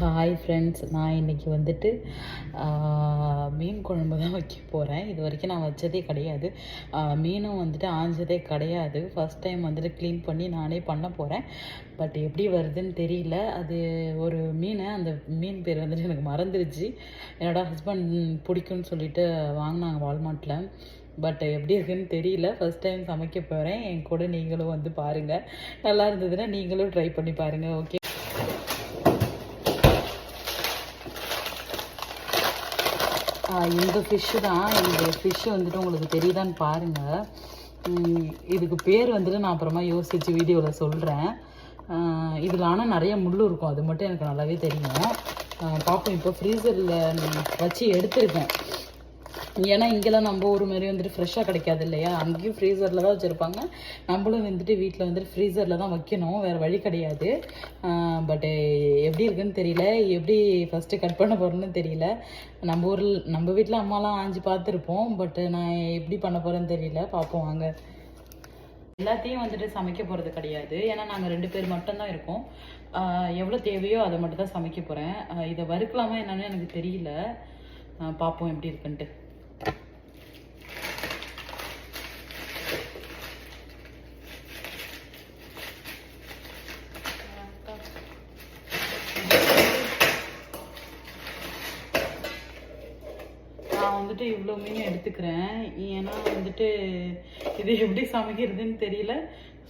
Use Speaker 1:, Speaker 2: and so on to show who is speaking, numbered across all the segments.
Speaker 1: Hi friends நான் இன்றைக்கி வந்துட்டு மீன் குழம்பு தான் வைக்க போகிறேன் இது வரைக்கும் நான் வச்சதே கிடையாது. மீனும் வந்துட்டு ஆஞ்சதே கிடையாது. ஃபஸ்ட் டைம் வந்துட்டு க்ளீன் பண்ணி நானே பண்ண போகிறேன் பட் எப்படி வருதுன்னு தெரியல. அது ஒரு மீன் அந்த மீன் பேர் வந்துட்டு எனக்கு மறந்துருச்சு. என்னோட ஹஸ்பண்ட் பிடிக்கும்னு சொல்லிட்டு வாங்கினாங்க வால்மார்ட்டில் பட் எப்படி இருக்குன்னு தெரியல. ஃபஸ்ட் டைம் சமைக்க போகிறேன் என் கூட நீங்களும் வந்து பாருங்கள் நல்லா இருந்ததுன்னா நீங்களும் ட்ரை பண்ணி பாருங்கள் ஓகே இந்த ஃபிஷ்ஷு தான். இந்த ஃபிஷ்ஷு வந்துட்டு உங்களுக்கு தெரியுதான்னு பாருங்கள் இதுக்கு பேர் வந்துட்டு நான் அப்புறமா யோசித்து வீடியோவில் சொல்கிறேன் இதில் ஆனால் நிறைய முள் இருக்கும். அது மட்டும் எனக்கு நல்லாவே தெரியும். பார்ப்போம் இப்போ ஃப்ரீசரில் வச்சு எடுத்திருக்கேன். ஏன்னா இங்கெல்லாம் நம்ம ஊர் மாதிரி வந்துட்டு ஃப்ரெஷ்ஷாக கிடைக்காது இல்லையா? அங்கேயும் ஃப்ரீசரில் தான் வச்சுருப்பாங்க. நம்மளும் வந்துட்டு வீட்டில் வந்துட்டு ஃப்ரீசரில் தான் வைக்கணும். வேறு வழி கிடையாது. பட்டு எப்படி இருக்குன்னு தெரியல. எப்படி ஃபஸ்ட்டு கட் பண்ண போகிறேன்னு தெரியல. நம்ம ஊரில் நம்ம வீட்டில் அம்மாலாம் ஆஞ்சு பார்த்துருப்போம். பட்டு நான் எப்படி பண்ண போகிறேன்னு தெரியல. பார்ப்போம் வாங்க. எல்லாத்தையும் வந்துட்டு சமைக்க போகிறது கிடையாது. ஏன்னா நாங்கள் ரெண்டு பேர் மட்டும்தான் இருக்கோம். எவ்வளோ தேவையோ அதை மட்டும் தான் சமைக்க போகிறேன் இதை வறுக்கலாமா என்னன்னு எனக்கு தெரியல. பார்ப்போம் எப்படி இருக்குன்ட்டு. நான் வந்துட்டு இவ்வளோ மீன் எடுத்துக்கிறேன். ஏன்னா வந்துட்டு இது எப்படி சமைக்கிறதுன்னு தெரியல.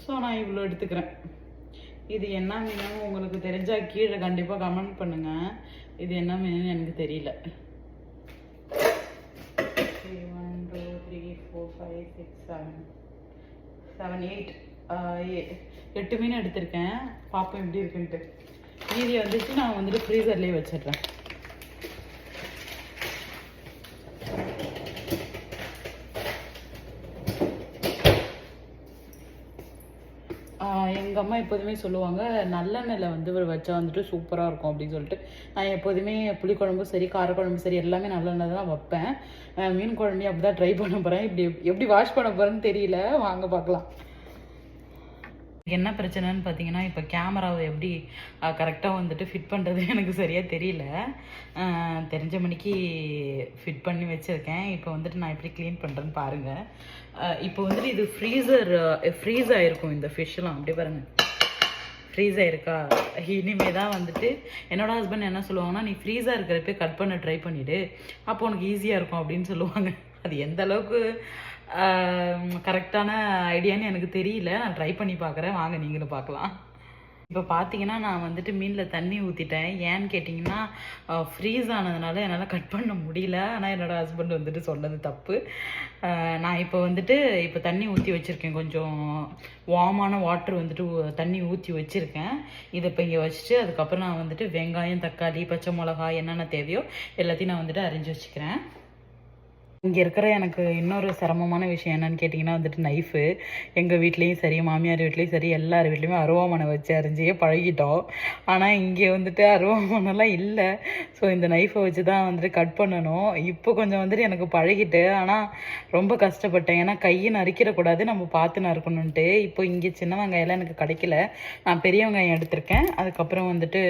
Speaker 1: ஸோ நான் இவ்வளோ எடுத்துக்கிறேன். இது என்ன மீனும் உங்களுக்கு தெரிஞ்சால் கீழே கண்டிப்பாக கமெண்ட் பண்ணுங்கள் இது என்ன மீனுன்னு எனக்கு தெரியல. Three one two three four five six seven seven eight எட்டு மீன் எடுத்திருக்கேன். பார்ப்போம் எப்படி இருக்குன்ட்டு. மீதி வந்துட்டு நான் வந்துட்டு ஃப்ரீசர்லேயே வச்சிடுறேன். எங்கள் அம்மா எப்போதுமே சொல்லுவாங்க நல்லெண்ணெயில் வந்து ஒரு வச்சா வந்துட்டு சூப்பராக இருக்கும் அப்படின்னு சொல்லிட்டு. நான் எப்போதுமே புளிக்குழம்பும் சரி காரக்குழம்பும் சரி எல்லாமே நல்லெண்ணெய் தான் வைப்பேன். மீன் குழம்பையும் அப்படி தான் ட்ரை பண்ண போகிறேன் இப்படி எப்படி வாஷ் பண்ண போகிறேன்னு தெரியல. வாங்க பார்க்கலாம். என்ன பிரச்சனைன்னு பார்த்தீங்கன்னா இப்போ கேமராவை எப்படி கரெக்டாக வந்துட்டு ஃபிட் பண்ணுறது எனக்கு சரியாக தெரியல. தெரிஞ்ச மணிக்கு ஃபிட் பண்ணி வச்சுருக்கேன். இப்போ வந்துட்டு நான் எப்படி க்ளீன் பண்ணுறேன்னு பாருங்கள் இப்போ வந்துட்டு இது ஃப்ரீசர் ஃப்ரீஸ் ஆகிருக்கும் இந்த ஃபிஷ்லாம் அப்படியே பாருங்கள் ஃப்ரீஸ் ஆகிருக்கா இனிமே தான் வந்துட்டு என்னோட ஹஸ்பண்ட் என்ன சொல்லுவாங்கன்னா நீ ஃப்ரீஸாக இருக்கிறப்ப கட் பண்ண ட்ரை பண்ணிவிடு அப்போ உனக்கு ஈஸியாக இருக்கும் அப்படின்னு சொல்லுவாங்க. அது எந்த அளவுக்கு கரெக்டான ஐடியான்னு எனக்கு தெரியல. நான் ட்ரை பண்ணி பார்க்குறேன் வாங்க நீங்களும் பார்க்கலாம் இப்போ பார்த்தீங்கன்னா நான் வந்துட்டு மீனில் தண்ணி ஊற்றிட்டேன் ஏன்னு கேட்டிங்கன்னா ஃப்ரீஸ் ஆனதுனால என்னால் கட் பண்ண முடியல. ஆனால் என்னோடய ஹஸ்பண்ட் வந்துட்டு சொன்னது தப்பு. நான் இப்போ வந்துட்டு இப்போ தண்ணி ஊற்றி வச்சுருக்கேன். கொஞ்சம் வார்மான வாட்டர் வந்துட்டு தண்ணி ஊற்றி வச்சுருக்கேன். இதை இப்போ இங்கே வச்சுட்டு அதுக்கப்புறம் நான் வந்துட்டு வெங்காயம் தக்காளி பச்சை மிளகா என்னென்ன தேவையோ எல்லாத்தையும் நான் வந்துட்டு அரிஞ்சு வச்சுக்கிறேன். இங்கே இருக்கிற எனக்கு இன்னொரு சிரமமான விஷயம் என்னன்னு கேட்டிங்கன்னா வந்துட்டு நைஃபு எங்கள் வீட்லேயும் சரி மாமியார் வீட்லேயும் சரி எல்லார் வீட்லேயுமே அருவாமனை வச்சு அரிஞ்சே பழகிட்டோம். ஆனால் இங்கே வந்துட்டு அருவாமனைலாம் இல்லை. ஸோ இந்த நைஃபை வச்சு தான் வந்துட்டு கட் பண்ணணும். இப்போ கொஞ்சம் வந்துட்டு எனக்கு பழகிட்டு ஆனால் ரொம்ப கஷ்டப்பட்டேன். ஏன்னா கையை நறுக்கிடக்கூடாது நம்ம பார்த்து நறுக்கணுன்ட்டு இப்போ இங்கே சின்ன வெங்காயம்லாம் எனக்கு கிடைக்கல. நான் பெரிய வெங்காயம் எடுத்திருக்கேன். அதுக்கப்புறம் வந்துட்டு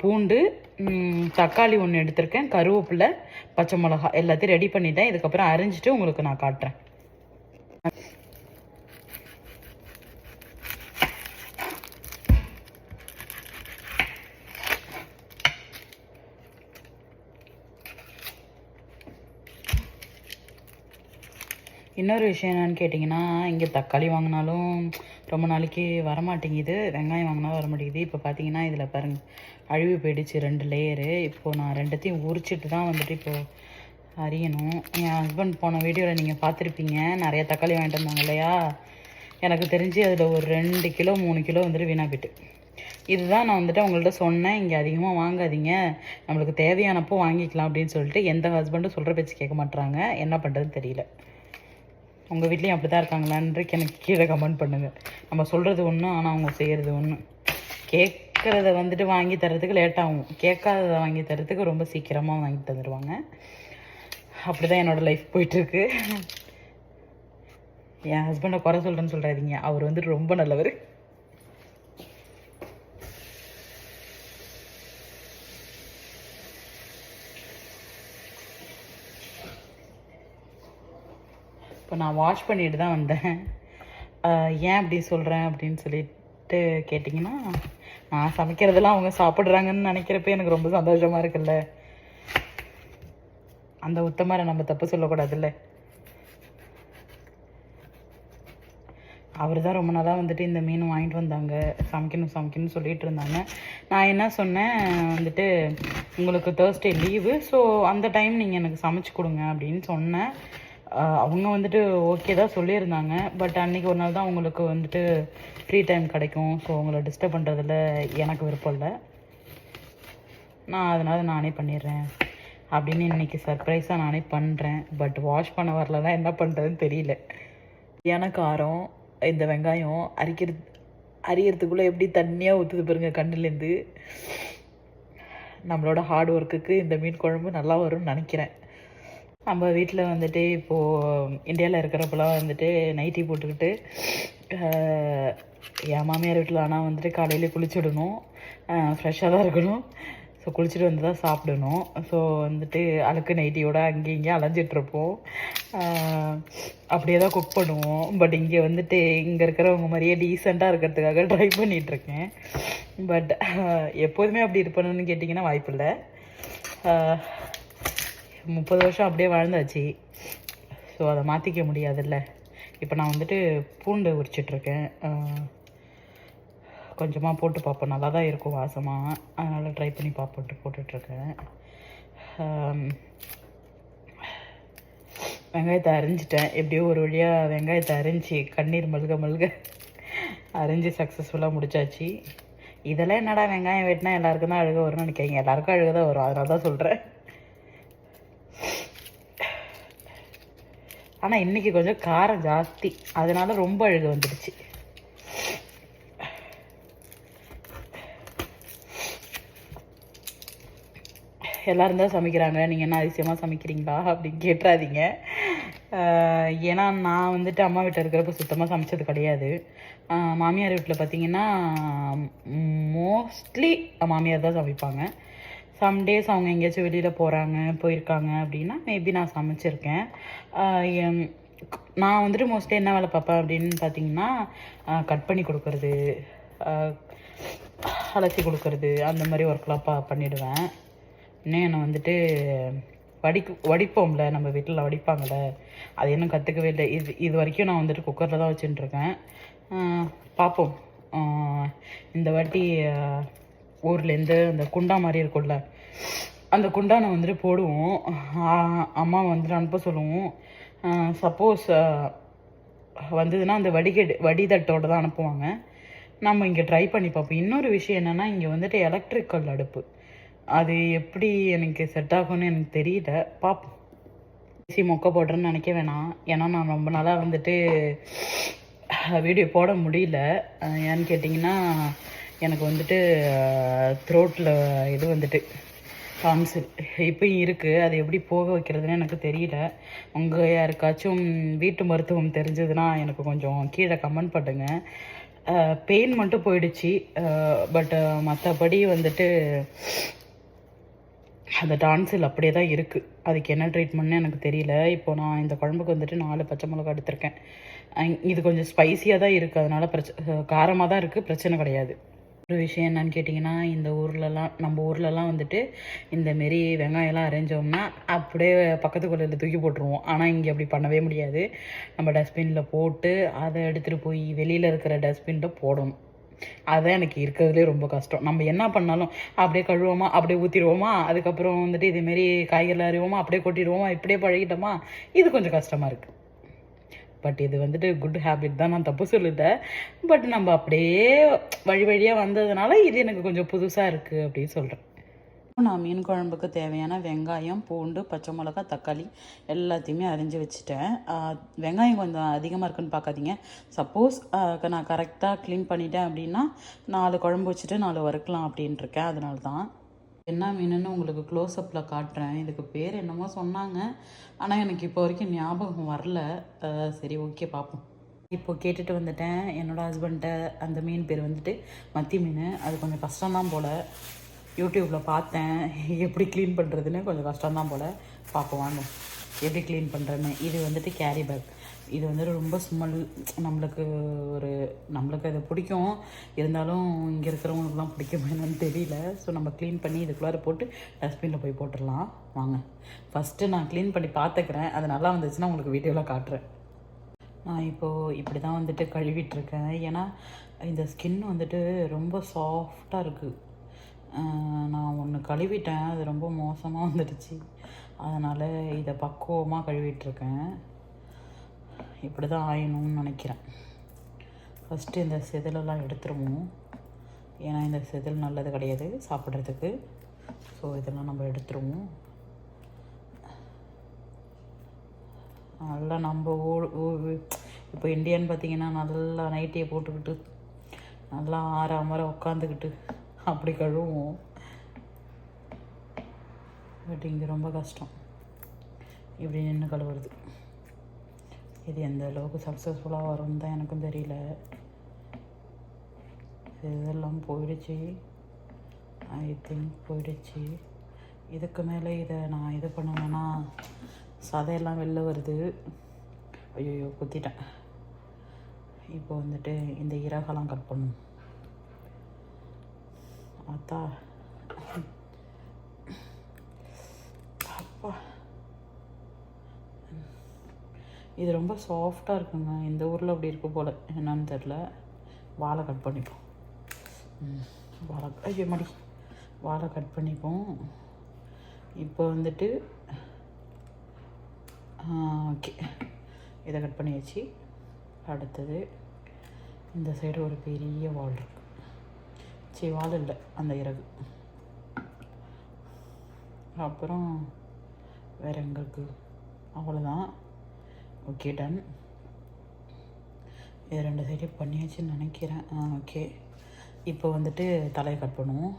Speaker 1: பூண்டு தக்காளி ஒன்று எடுத்திருக்கேன் கருவேப்பிலை பச்சை மிளகா எல்லாத்தையும் ரெடி பண்ணிட்டேன். இதுக்கப்புறம் அரிஞ்சிட்டு உங்களுக்கு நான் காட்டுறேன். இன்னொரு விஷயம் என்னன்னு கேட்டிங்கன்னா இங்கே தக்காளி வாங்கினாலும் ரொம்ப நாளைக்கு வரமாட்டேங்குது. வெங்காயம் வாங்கினா வர மாட்டேங்குது இப்போ பார்த்தீங்கன்னா இதில் பாருங்க. அழுவி போயிடுச்சு ரெண்டு லேயரு இப்போது நான் ரெண்டுத்தையும் உரிச்சிட்டு தான் வந்துட்டு இப்போது அறியணும் என் ஹஸ்பண்ட் போன வீடியோவில் நீங்கள் பார்த்துருப்பீங்க நிறைய தக்காளி வாங்கிட்டு வந்தாங்க இல்லையா? எனக்கு தெரிஞ்சு அதில் ஒரு ரெண்டு கிலோ மூணு கிலோ வந்துட்டு வீணாக போயிட்டு. இதுதான் நான் வந்துட்டு அவங்கள்ட்ட சொன்னேன். இங்கே அதிகமாக வாங்காதீங்க. நம்மளுக்கு தேவையானப்போ வாங்கிக்கலாம் அப்படின்னு சொல்லிட்டு எந்த ஹஸ்பண்டும் சொல்கிற பேச்சு கேட்க மாட்டுறாங்க என்ன பண்ணுறதுன்னு தெரியல. உங்கள் வீட்லேயும் அப்படி தான் இருக்காங்களான்னு எனக்கு கீழே கமெண்ட் பண்ணுங்கள் நம்ம சொல்கிறது ஒன்று ஆனால் அவங்க செய்கிறது ஒன்று கேட்குறத வந்துட்டு வாங்கி தரதுக்கு லேட்டாகும் கேட்காததை வாங்கி தரத்துக்கு ரொம்ப சீக்கிரமாக வாங்கி தந்துடுவாங்க அப்படி தான் என்னோடய லைஃப் போயிட்டுருக்கு. என் ஹஸ்பண்டை குறை சொல்கிறேன்னு சொல்கிறாதீங்க அவர் வந்துட்டு ரொம்ப நல்லவர். இப்போ நான் வாஷ் பண்ணிட்டு தான் வந்தேன். ஏன் அப்படி சொல்கிறேன் அப்படின்னு சொல்லிட்டு கேட்டிங்கன்னா நான் சமைக்கிறதெல்லாம் அவங்க சாப்பிட்றாங்கன்னு நினைக்கிறப்ப எனக்கு ரொம்ப சந்தோஷமாக இருக்குல்ல. அந்த உத்தமரை நம்ம தப்பு சொல்லக்கூடாதுல்ல. அவர் தான் ரொம்ப நாளாக வந்துட்டு இந்த மீன் வாங்கிட்டு வந்தாங்க. சமைக்கணும் சமைக்கணும்னு சொல்லிட்டு இருந்தாங்க. நான் என்ன சொன்னேன் வந்துட்டு உங்களுக்கு தேர்ஸ்டே லீவு ஸோ அந்த டைம் நீங்கள் எனக்கு சமைச்சு கொடுங்க அப்படின்னு சொன்னேன். அவங்க வந்துட்டு ஓகே தான் சொல்லியிருந்தாங்க. பட் அன்றைக்கி ஒரு நாள் தான் உங்களுக்கு வந்துட்டு ஃப்ரீ டைம் கிடைக்கும். ஸோ உங்களை டிஸ்டர்ப் பண்ணுறதுல எனக்கு விருப்பம் இல்லை. நான் அதனால் நானே பண்ணிடுறேன். அப்படின்னு இன்னைக்கு சர்ப்ரைஸாக நானே பண்ணுறேன் பட் வாஷ் பண்ண வரலன்னா என்ன பண்ணுறதுன்னு தெரியல. ஏன்னா காரம் இந்த வெங்காயம் அரிக்கிறது அரியறதுக்குள்ளே எப்படி தண்ணியாக ஊற்றுது பாருங்க கண்ணுலேருந்து நம்மளோட ஹார்ட் ஒர்க்குக்கு இந்த மீன் குழம்பு நல்லா வரும்னு நினைக்கிறேன். நம்ம வீட்டில் வந்துட்டு இப்போது இந்தியாவில் இருக்கிறப்பெல்லாம் வந்துட்டு நைட்டி போட்டுக்கிட்டு என் மாமியார் வீட்டில் ஆனால் வந்துட்டு காலையிலே குளிச்சுடணும். ஃப்ரெஷ்ஷாக தான் இருக்கணும். ஸோ குளிச்சுட்டு வந்து தான் சாப்பிடணும். ஸோ வந்துட்டு அழுக்கு நைட்டியோட அங்கேயும் இங்கேயும் அலைஞ்சிட்ருப்போம் அப்படியே தான் குக் பண்ணுவோம். பட் இங்கே வந்துட்டு இங்கே இருக்கிறவங்க மாதிரியே டீசெண்டாக இருக்கிறதுக்காக ட்ரை பண்ணிகிட்ருக்கேன் பட் எப்போதுமே அப்படி இருப்பணும்னு கேட்டிங்கன்னா வாய்ப்பில்லை. முப்பது வருஷம் அப்படியே வாழ்ந்தாச்சு. ஸோ அதை மாற்றிக்க முடியாதுல்ல. இப்போ நான் வந்துட்டு பூண்டு உரிச்சிட்ருக்கேன். கொஞ்சமாக போட்டு பார்ப்போம் நல்லா தான் இருக்கும் வாசமாக அதனால் ட்ரை பண்ணி பார்ப்போன்ட்டு போட்டுட்ருக்கேன். வெங்காயத்தை அரிஞ்சிட்டேன். எப்படியோ ஒரு வழியாக வெங்காயத்தை அரிஞ்சு கண்ணீர் மல்க மல்க அரிஞ்சு சக்ஸஸ்ஃபுல்லாக முடிச்சாச்சு. இதெல்லாம் என்னடா வெங்காயம் வெட்டினா எல்லாருக்கும் தான் அழுக வரும்னு நினைக்கிறீங்க எல்லாருக்கும் அழுக தான் வரும். அதனால தான் சொல்கிறேன் ஆனால் இன்றைக்கி கொஞ்சம் காரம் ஜாஸ்தி. அதனால் ரொம்ப அழுக வந்துடுச்சு. எல்லோரும் தான் சமைக்கிறாங்க. நீங்கள் என்ன அதிசயமாக சமைக்கிறீங்களா? அப்படின்னு கேட்டுறாதீங்க ஏன்னா நான் வந்துட்டு அம்மா வீட்டில் இருக்கிறப்ப சுத்தமாக சமைச்சது கிடையாது. மாமியார் வீட்டில் பார்த்தீங்கன்னா மோஸ்ட்லி மாமியார் தான் சமைப்பாங்க. சம் டேஸ் அவங்க எங்கேயாச்சும் வெளியில் போகிறாங்க போயிருக்காங்க அப்படின்னா மேபி நான் சமைச்சிருக்கேன். நான் வந்துட்டு மோஸ்ட்லி என்ன வேலை பார்ப்பேன் அப்படின்னு பார்த்தீங்கன்னா கட் பண்ணி கொடுக்கறது அலசி கொடுக்கறது அந்த மாதிரி ஒர்க்லாம் பா பண்ணிடுவேன். இன்னும் என்னை வந்துட்டு வடிக்கு வடிப்போம்ல நம்ம வீட்டில் வடிப்பாங்கள்ல அது இன்னும் கற்றுக்கவே இல்லை. இது இது வரைக்கும் நான் வந்துட்டு குக்கரில் தான் வச்சுட்டுருக்கேன். பார்ப்போம். இந்த வாட்டி ஊர்லேருந்து அந்த குண்டா மாதிரி இருக்கும்ல அந்த குண்டானை வந்துட்டு போடுவோம். அம்மா வந்துட்டு அனுப்ப சொல்லுவோம். சப்போஸ் வந்ததுன்னா அந்த வடிகட்டு வடிதட்டோட தான் அனுப்புவாங்க. நம்ம இங்கே ட்ரை பண்ணி பார்ப்போம். இன்னொரு விஷயம் என்னென்னா இங்கே வந்துட்டு எலக்ட்ரிக்கல் அடுப்பு. அது எப்படி எனக்கு செட் ஆகும்னு எனக்கு தெரியல. பார்ப்போம். ஏசி மொக்க போடுறேன்னு நினைக்க வேணாம். ஏன்னா நான் ரொம்ப நாளாக வந்துட்டு வீடியோ போட முடியல. ஏன்னு கேட்டிங்கன்னா எனக்கு வந்துட்டு த்ரோட்டில் இது வந்துட்டு டான்சில் இப்போயும் இருக்குது அது எப்படி போக வைக்கிறதுன்னு எனக்கு தெரியல. உங்கள் யாருக்காச்சும் வீட்டு மருத்துவம் தெரிஞ்சதுன்னா எனக்கு கொஞ்சம் கீழே கமெண்ட் பண்ணுங்க. பெயின் மட்டும் போயிடுச்சு. பட் மற்றபடி வந்துட்டு அந்த டான்சில் அப்படியே தான் இருக்குது அதுக்கு என்ன ட்ரீட்மெண்ட்னு எனக்கு தெரியல. இப்போ நான் இந்த குழம்புக்கு வந்துட்டு நாலு பச்சை மிளகா எடுத்திருக்கேன். இது கொஞ்சம் ஸ்பைசியாக தான் இருக்குது அதனால் பிரச்ச காரமாக தான் இருக்குது பிரச்சனை கிடையாது. ஒரு விஷயம் என்னன்னு கேட்டிங்கன்னா இந்த ஊர்லலாம் நம்ம ஊர்லலாம் வந்துட்டு இந்த மாரி வெங்காயம்லாம் அரைஞ்சோம்னா அப்படியே பக்கத்து கொள்ளையில் தூக்கி போட்டுருவோம். ஆனால் இங்கே அப்படி பண்ணவே முடியாது. நம்ம டஸ்ட்பினில் போட்டு அதை எடுத்துகிட்டு போய் வெளியில் இருக்கிற டஸ்ட்பினில் போடணும். அதுதான் எனக்கு இருக்கிறதுலே ரொம்ப கஷ்டம். நம்ம என்ன பண்ணாலும் அப்படியே கழுவோமா அப்படியே ஊற்றிடுவோமா அதுக்கப்புறம் வந்துட்டு இதேமாரி காய்கறிலாம் அறிவோமா அப்படியே கொட்டிடுவோமா இப்படியே பழகிட்டோமா இது கொஞ்சம் கஷ்டமாக இருக்குது பட் இது வந்துட்டு குட் ஹேபிட் தான் நான் தப்பு சொல்லிட்டேன். பட் நம்ம அப்படியே வழி வழியாக வந்ததுனால இது எனக்கு கொஞ்சம் புதுசாக இருக்குது அப்படின்னு சொல்கிறேன் நான் மீன் குழம்புக்கு தேவையான வெங்காயம் பூண்டு பச்சை மிளகா தக்காளி எல்லாத்தையுமே அரிஞ்சு வச்சுட்டேன். வெங்காயம் கொஞ்சம் அதிகமாக இருக்குன்னு பார்க்காதீங்க. சப்போஸ் நான் கரெக்டாக க்ளீன் பண்ணிட்டேன் அப்படின்னா நாலு குழம்பு வச்சுட்டு நாலு வறுக்கலாம் அப்படின்ட்டு இருக்கேன். அதனால தான் என்ன மீனுன்னு உங்களுக்கு க்ளோஸ்அப்பில் காட்டுறேன். இதுக்கு பேர் என்னமோ சொன்னாங்க. ஆனால் எனக்கு இப்போ வரைக்கும் ஞாபகம் வரல. சரி ஓகே பார்ப்போம் இப்போ கேட்டுட்டு வந்துட்டேன். என்னோடய ஹஸ்பண்ட்ட அந்த மீன் பேர் வந்துட்டு மத்தி மீன். அது கொஞ்சம் கஷ்டம்தான் போல். யூடியூப்பில் பார்த்தேன். எப்படி க்ளீன் பண்ணுறதுன்னு கொஞ்சம் கஷ்டம்தான் போல். பார்ப்போம் வாங்க. எப்படி க்ளீன் பண்ணுறேன்னு இது வந்துட்டு கேரி பேக் இது வந்து ரொம்ப ஸ்மெல் நம்மளுக்கு ஒரு நம்மளுக்கு அது பிடிக்கும். இருந்தாலும் இங்கே இருக்கிறவங்களுக்குலாம் பிடிக்குமா என்னன்னு தெரியல. ஸோ நம்ம க்ளீன் பண்ணி இதுக்குள்ளார போட்டு டஸ்ட்பினில் போய் போட்டுடலாம். வாங்க. ஃபஸ்ட்டு நான் க்ளீன் பண்ணி பார்த்துக்கிறேன். அது நல்லா வந்துச்சுன்னா உங்களுக்கு வீடியோவில் காட்டுறேன். நான் இப்போது இப்படி தான் வந்துட்டு கழுவிட்டுருக்கேன். ஏன்னா இந்த ஸ்கின் வந்துட்டு ரொம்ப சாஃப்டாக இருக்குது நான் ஒன்று கழுவிட்டேன். அது ரொம்ப மோசமாக வந்துடுச்சு. அதனால் இதை பக்குவமாக கழுவிட்டுருக்கேன். இப்படி தான் ஆயணும்னு நினைக்கிறேன். ஃபஸ்ட்டு இந்த செதிலெல்லாம் எடுத்துருவோம். ஏன்னா இந்த செதில் நல்லது கிடையாது சாப்பிட்றதுக்கு. ஸோ இதெல்லாம் நம்ம எடுத்துருவோம். நல்லா நம்ம ஓ இப்போ இந்தியன் பார்த்தீங்கன்னா நல்லா நைட்டியை போட்டுக்கிட்டு நல்லா ஆற அமர உட்காந்துக்கிட்டு அப்படி கழுவுவோம். பட் இங்கே ரொம்ப கஷ்டம். இப்படி நின்று கழுவுறது. இது எந்த அளவுக்கு சக்ஸஸ்ஃபுல்லாக வரும்னு தான் எனக்கும் தெரியல. இதெல்லாம் போயிடுச்சு. ஐ திங்க் போயிடுச்சு. இதுக்கு மேலே இதை நான் இது பண்ணுவேன்னா சதையெல்லாம் வெளில வருது. ஐயோ குத்திட்டேன். இப்போ வந்துட்டு இந்த இறகெல்லாம் கட் பண்ணும் அத்தா. அப்பா. இது ரொம்ப சாஃப்டாக இருக்குங்க. இந்த ஊரில் அப்படி இருக்க போல். என்னன்னு தெரில வாழை கட் பண்ணிப்போம். வாழை ஐயோ மடி. வாழை கட் பண்ணிப்போம். இப்போ வந்துட்டு ஓகே. இதை கட் பண்ணியாச்சு. அடுத்தது இந்த சைடு ஒரு பெரிய வால் இருக்கு. சரி வால் இல்லை. அந்த இறகு. அப்புறம் வேறு எங்கே இருக்கு? அவ்வளோதான் ஓகே டன் இது ரெண்டு சைடையும் பண்ணியாச்சுன்னு நினைக்கிறேன். ஆ ஓகே இப்போ வந்துட்டு தலையை கட் பண்ணுவோம்.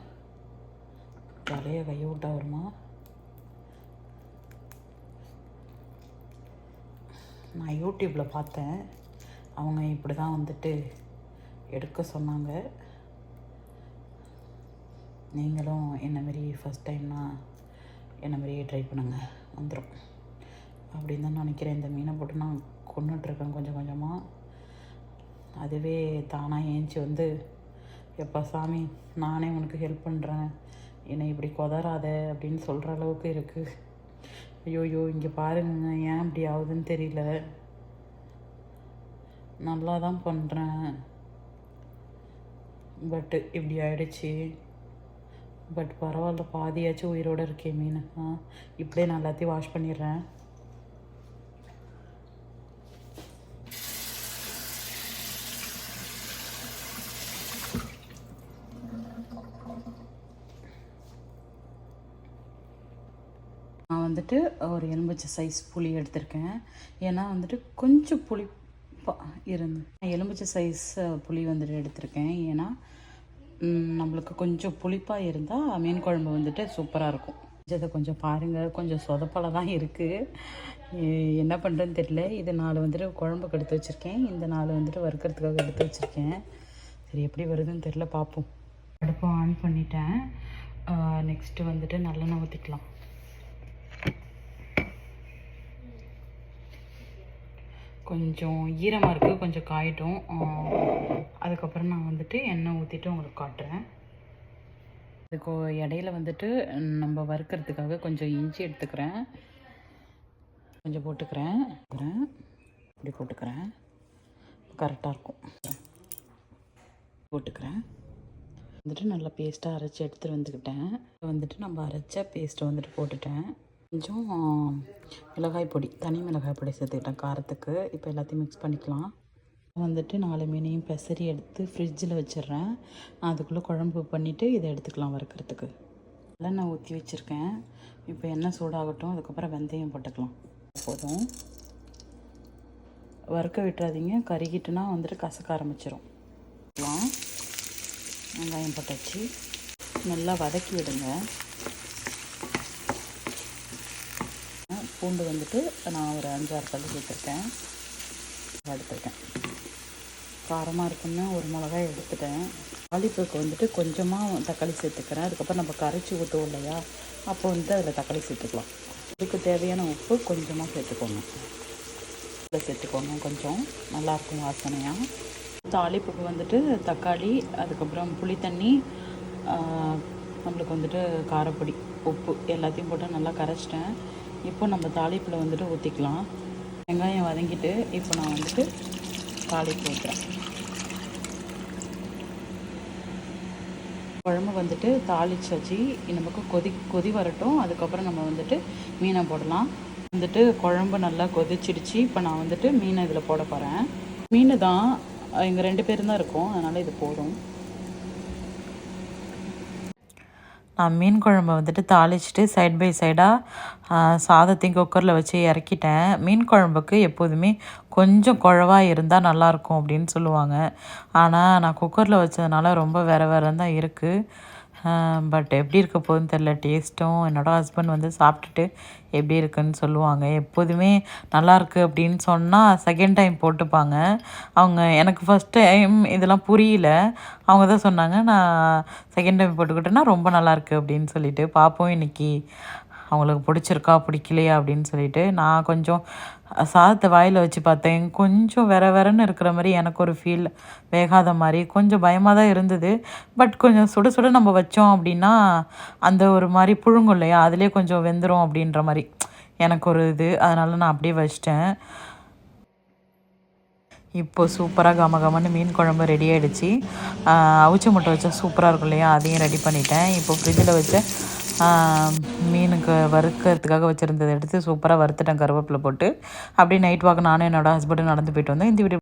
Speaker 1: தலையை கையை விட்டா வருமா? நான் யூடியூப்பில் பார்த்தேன். அவங்க இப்படி தான் வந்துட்டு எடுக்க சொன்னாங்க. நீங்களும் என்னமாரி ஃபஸ்ட் டைம்னால் என்ன ட்ரை பண்ணுங்கள் வந்துடும் அப்படின்னு தான் நினைக்கிறேன். இந்த மீனை போட்டு நான் கொண்டுட்ருக்கேன் கொஞ்சம் கொஞ்சமாக அதுவே தானாக ஏஞ்சி வந்து எப்பா சாமி நானே உனக்கு ஹெல்ப் பண்ணுறேன் என்னை இப்படி கொதறாத அப்படின்னு சொல்கிற அளவுக்கு இருக்குது ஐயோயோ இங்கே பாருங்க ஏன் இப்படி ஆகுதுன்னு தெரியல. நல்லா தான் பண்ணுறேன் பட்டு இப்படி ஆயிடுச்சு. பட் பரவாயில்ல பாதியாச்சும் உயிரோடு இருக்கே மீன். ஆ இப்படியே நான் எல்லாத்தையும் வாஷ் பண்ணிடுறேன். வந்துட்டு ஒரு எலும்பிச்சை சைஸ் புளி எடுத்திருக்கேன். ஏன்னா வந்துட்டு கொஞ்சம் புளிப்பாக இருந்து நான் எலும்புச்சை சைஸ் புளி வந்துட்டு எடுத்திருக்கேன். ஏன்னா நம்மளுக்கு கொஞ்சம் புளிப்பாக இருந்தால் மீன் குழம்பு வந்துட்டு சூப்பராக இருக்கும். இதை கொஞ்சம் பாருங்கள் கொஞ்சம் சொதப்பல தான் இருக்குது என்ன பண்ணுறேன்னு தெரியல. இது நாலு வந்துட்டு குழம்புக்கு எடுத்து வச்சுருக்கேன். இந்த நாலு வந்துட்டு வறுக்கிறதுக்காக எடுத்து வச்சுருக்கேன். சரி எப்படி வருதுன்னு தெரியல பார்ப்போம் அடுப்பை ஆன் பண்ணிட்டேன். நெக்ஸ்ட்டு வந்துட்டு நல்லெண்ணெய் ஊற்றிக்கலாம் கொஞ்சம் ஈரமாக இருக்குது கொஞ்சம் காயட்டும். அதுக்கப்புறம் நான் வந்துட்டு எண்ணெய் ஊற்றிட்டு உங்களுக்கு காட்டுறேன். அதுக்கு இடையில வந்துட்டு நம்ம வறுக்கிறதுக்காக கொஞ்சம் இஞ்சி எடுத்துக்கிறேன். கொஞ்சம் போட்டுக்கிறேன். இப்படி போட்டுக்கிறேன். கரெக்டாக இருக்கும். போட்டுக்கிறேன். வந்துட்டு நல்லா பேஸ்ட்டாக அரைச்சி எடுத்துகிட்டு வந்துக்கிட்டேன். வந்துட்டு நம்ம அரைச்ச பேஸ்ட்டை வந்துட்டு போட்டுட்டேன். கொஞ்சம் மிளகாய் பொடி தனி மிளகாய் பொடி சேர்த்துக்கிட்டேன். காரத்துக்கு. இப்போ எல்லாத்தையும் மிக்ஸ் பண்ணிக்கலாம். வந்துட்டு நாலு மீனையும் பெசரி எடுத்து ஃப்ரிட்ஜில் வச்சிடுறேன். நான் அதுக்குள்ளே குழம்பு பண்ணிவிட்டு இதை எடுத்துக்கலாம் வறுக்கிறதுக்கு. நான் ஊற்றி வச்சுருக்கேன். இப்போ எண்ணெய் சூடாகட்டும். அதுக்கப்புறம் வெந்தயம் போட்டுக்கலாம். போதும். வறுக்க விட்டுறாதீங்க. கருகிட்டுனா வந்துட்டு கசக்க ஆரம்பிச்சிடும் வெங்காயம் போட்டாச்சு. நல்லா வதக்கி விடுங்க. பூண்டு வந்துட்டு நான் ஒரு அஞ்சாறு பல்லு சேர்த்துருக்கேன் எடுத்துருக்கேன் காரமாக இருக்குன்னு ஒரு மிளகாய் எடுத்துட்டேன். தாளிப்புக்கு வந்துட்டு கொஞ்சமாக தக்காளி சேர்த்துக்கிறேன். அதுக்கப்புறம் நம்ம கரைச்சி ஊற்றுவோம் இல்லையா? அப்போ வந்துட்டு அதில் தக்காளி சேர்த்துக்கலாம். இதுக்கு தேவையான உப்பு கொஞ்சமாக சேர்த்துக்கோங்க. சேர்த்துக்கோங்க கொஞ்சம். நல்லாயிருக்கும் வாசனையாக தாளிப்புக்கு வந்துட்டு தக்காளி அதுக்கப்புறம் புளி தண்ணி நம்மளுக்கு வந்துட்டு காரப்பொடி உப்பு எல்லாத்தையும் போட்டு நல்லா கரைச்சிட்டேன். இப்போ நம்ம தாளிப்பில் வந்துட்டு ஊற்றிக்கலாம் வெங்காயம் வதங்கிட்டு இப்போ நான் வந்துட்டு தாளிப்பு ஊற்றுறேன் குழம்பு வந்துட்டு தாளிச்சாச்சு. நமக்கு கொதி கொதி வரட்டும். அதுக்கப்புறம் நம்ம வந்துட்டு மீனை போடலாம். வந்துட்டு குழம்பு நல்லா கொதிச்சிடுச்சு. இப்போ நான் வந்துட்டு மீனை இதில் போட போகிறேன் மீன் தான் எங்கள் ரெண்டு பேரும் தான் இருக்கோம். அதனால் இது போதும். நான் மீன் குழம்பை வந்துட்டு தாளிச்சிட்டு சைட் பை சைடாக சாதத்தையும் குக்கரில் வச்சு இறக்கிட்டேன். மீன் குழம்புக்கு எப்போதுமே கொஞ்சம் குழவாக இருந்தால் நல்லாயிருக்கும் அப்படின்னு சொல்லுவாங்க. ஆனால் நான் குக்கரில் வச்சதுனால ரொம்ப வேற வேறு தான் இருக்குது பட் எப்படி இருக்க போகுதுன்னு தெரில டேஸ்ட்டும் என்னோடய ஹஸ்பண்ட் வந்து சாப்பிட்டுட்டு எப்படி இருக்குன்னு சொல்லுவாங்க. எப்போதுமே நல்லாயிருக்கு அப்படின்னு சொன்னால் செகண்ட் டைம் போட்டுப்பாங்க. அவங்க எனக்கு ஃபஸ்ட் டைம் இதெல்லாம் புரியல. அவங்க தான் சொன்னாங்க நான் செகண்ட் டைம் போட்டுக்கிட்டேன்னா ரொம்ப நல்லாயிருக்கு அப்படின்னு சொல்லிட்டு. பார்ப்போம் இன்னைக்கு. அவங்களுக்கு பிடிச்சிருக்கா பிடிக்கலையா அப்படின்னு சொல்லிட்டு. நான் கொஞ்சம் சாதத்தை வாயில் வச்சு பார்த்தேன். கொஞ்சம் வெற வெறன்னு இருக்கிற மாதிரி எனக்கு ஒரு ஃபீல் வேகாத மாதிரி கொஞ்சம் பயமாக தான் இருந்தது. பட் கொஞ்சம் சுட சுட நம்ம வச்சோம் அப்படின்னா அந்த ஒரு மாதிரி புழுங்கும் இல்லையா? அதிலே கொஞ்சம் வெந்துடும் அப்படின்ற மாதிரி. எனக்கு ஒரு இது அதனால் நான் அப்படியே வச்சிட்டேன். இப்போ சூப்பராக கம கமன்னு மீன் குழம்பு ரெடி ஆகிடுச்சு அவிச்ச முட்டை வச்சா சூப்பராக இருக்கும் இல்லையா? அதையும் ரெடி பண்ணிட்டேன். இப்போ ஃப்ரிட்ஜில் வச்ச மீனுக்கு வறுக்கிறதுக்காக வச்சுருந்ததை எடுத்து சூப்பராக வறுத்துட்டேன் கருவேப்பிலை போட்டு. அப்படியே நைட் வாக்கு நானும் என்னோட ஹஸ்பண்டும் நடந்து போயிட்டு வந்தேன் இந்த வீடியோ